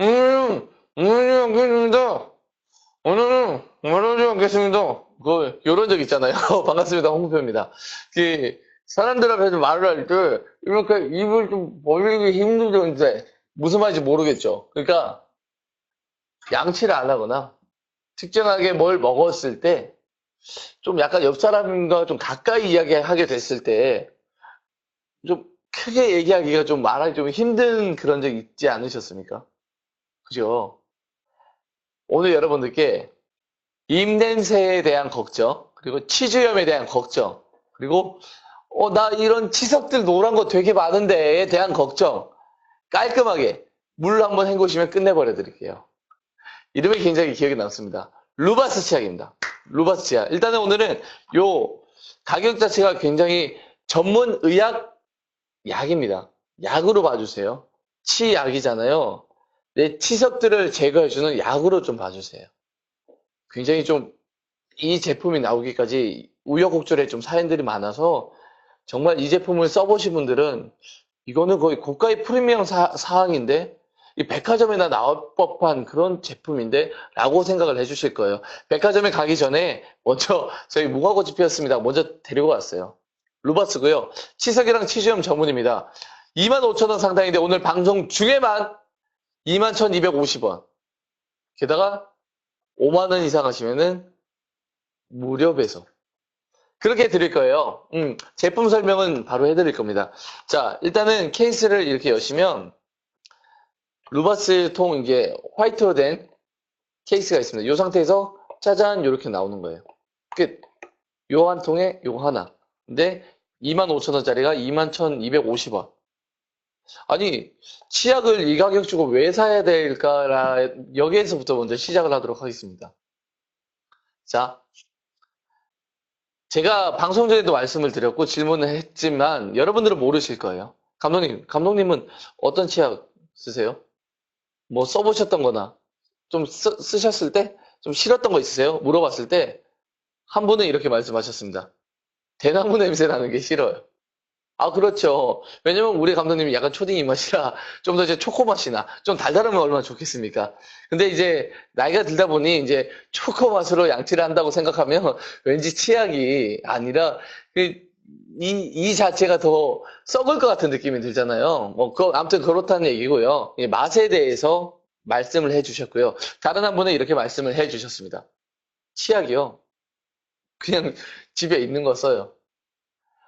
음, 오늘은 않겠습니다. 오늘은 말하지 않겠습니다. 그, 요런 적 있잖아요. 반갑습니다. 홍표입니다. 그, 사람들 앞에서 말을 할 때, 이렇게 입을 좀 벌리기 힘들던데, 무슨 말인지 모르겠죠. 그러니까, 양치를 안 하거나, 특정하게 뭘 먹었을 때, 좀 약간 옆 사람과 좀 가까이 이야기하게 됐을 때, 좀 크게 얘기하기가 좀 말하기 좀 힘든 그런 적 있지 않으셨습니까? 그죠? 오늘 여러분들께 입냄새에 대한 걱정, 그리고 치주염에 대한 걱정, 그리고 어, 나 이런 치석들 노란 거 되게 많은데에 대한 걱정 깔끔하게 물로 한번 헹구시면 끝내버려 드릴게요. 이름이 굉장히 기억에 남습니다. 루바스 치약입니다. 루바스 치약. 일단은 오늘은 요 가격 자체가 굉장히 전문 의학 약입니다. 약으로 봐주세요. 치약이잖아요. 내 치석들을 제거해주는 약으로 좀 봐주세요. 굉장히 좀 이 제품이 나오기까지 우여곡절에 좀 사연들이 많아서 정말 이 제품을 써보신 분들은 이거는 거의 고가의 프리미엄 사, 사항인데 이 백화점에나 나올 법한 그런 제품인데 라고 생각을 해주실 거예요. 백화점에 가기 전에 먼저 저희 무화꽃이 피었습니다. 먼저 데리고 왔어요. 루바스고요. 치석이랑 치주염 전문입니다. 25,000원 상당인데 오늘 방송 중에만 21,250원. 게다가 5만원 이상 하시면은 무료 배송. 그렇게 드릴 거예요. 음, 제품 설명은 바로 해드릴 겁니다. 자, 일단은 케이스를 이렇게 여시면 루바스 통 이게 화이트로 된 케이스가 있습니다. 이 상태에서 짜잔 이렇게 나오는 거예요. 끝. 요 한 통에 요거 하나. 근데 25,000원짜리가 21,250원. 아니, 치약을 이 가격 주고 왜 사야 될까라, 여기에서부터 먼저 시작을 하도록 하겠습니다. 자, 제가 방송 전에도 말씀을 드렸고 질문을 했지만 여러분들은 모르실 거예요. 감독님, 감독님은 어떤 치약 쓰세요? 뭐 써보셨던 거나 좀 쓰, 쓰셨을 때 좀 싫었던 거 있으세요? 물어봤을 때 한 분은 이렇게 말씀하셨습니다. 대나무 냄새 나는 게 싫어요. 아, 그렇죠. 왜냐면 우리 감독님이 약간 초딩 입맛이라 좀 더 이제 초코 맛이 나. 좀 달달하면 얼마나 좋겠습니까? 근데 이제 나이가 들다 보니 이제 초코 맛으로 양치를 한다고 생각하면 왠지 치약이 아니라 그, 이, 이 자체가 더 썩을 것 같은 느낌이 들잖아요. 뭐, 그, 아무튼 그렇다는 얘기고요. 이 맛에 대해서 말씀을 해 주셨고요. 다른 한 분은 이렇게 말씀을 해 주셨습니다. 치약이요. 그냥 집에 있는 거 써요.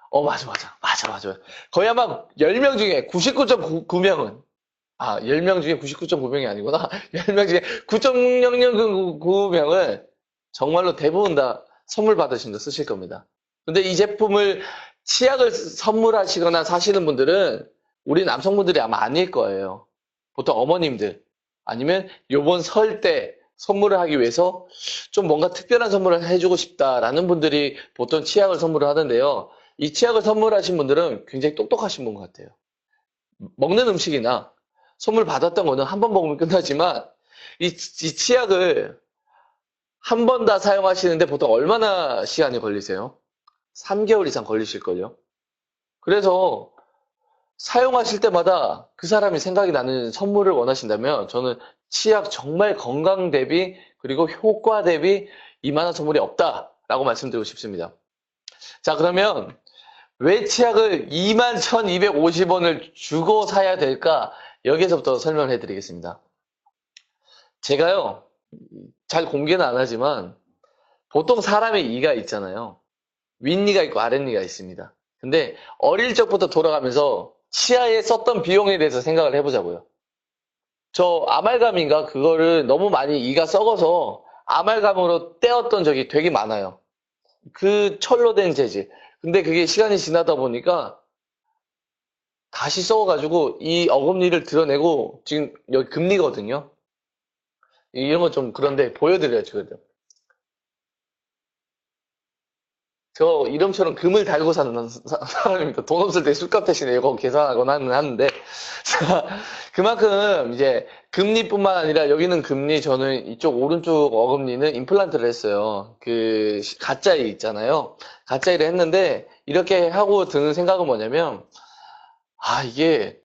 어, 맞아, 맞아. 맞아, 맞아. 거의 아마 10명 중에 99.9명은, 아, 10명 중에 99.9명이 아니구나. 10명 중에 9.009명은 정말로 대부분 다 선물 받으신다 쓰실 겁니다. 근데 이 제품을 치약을 선물하시거나 사시는 분들은 우리 남성분들이 아마 아닐 거예요. 보통 어머님들. 아니면 요번 설 때 선물을 하기 위해서 좀 뭔가 특별한 선물을 해주고 싶다라는 분들이 보통 치약을 선물을 하는데요. 이 치약을 선물하신 분들은 굉장히 똑똑하신 분 같아요. 먹는 음식이나 선물 받았던 거는 한 번 먹으면 끝나지만 이, 이 치약을 한 번 다 사용하시는데 보통 얼마나 시간이 걸리세요? 3개월 이상 걸리실걸요? 그래서 사용하실 때마다 그 사람이 생각이 나는 선물을 원하신다면 저는 치약 정말 건강 대비 그리고 효과 대비 이만한 선물이 없다라고 말씀드리고 싶습니다. 자 그러면 왜 치약을 21,250원을 주고 사야 될까? 여기에서부터 설명을 해드리겠습니다. 제가요, 잘 공개는 안 하지만, 보통 사람의 이가 있잖아요. 윗니가 있고 아랫니가 있습니다. 근데 어릴 적부터 돌아가면서 치아에 썼던 비용에 대해서 생각을 해보자고요. 저 아말감인가 그거를 너무 많이 이가 썩어서 아말감으로 떼었던 적이 되게 많아요. 그 철로 된 재질. 근데 그게 시간이 지나다 보니까 다시 썩어가지고 이 어금니를 드러내고 지금 여기 금리거든요. 이런 건 좀 그런데 보여드려야죠. 그래도. 저 이름처럼 금을 달고 사는 사람입니다. 돈 없을 때 술값 대신에 이거 계산하거나 하는데 그만큼 이제 금리뿐만 아니라 여기는 금리 저는 이쪽 오른쪽 어금니는 임플란트를 했어요. 그 가짜이 있잖아요. 가짜이를 했는데 이렇게 하고 드는 생각은 뭐냐면 아 이게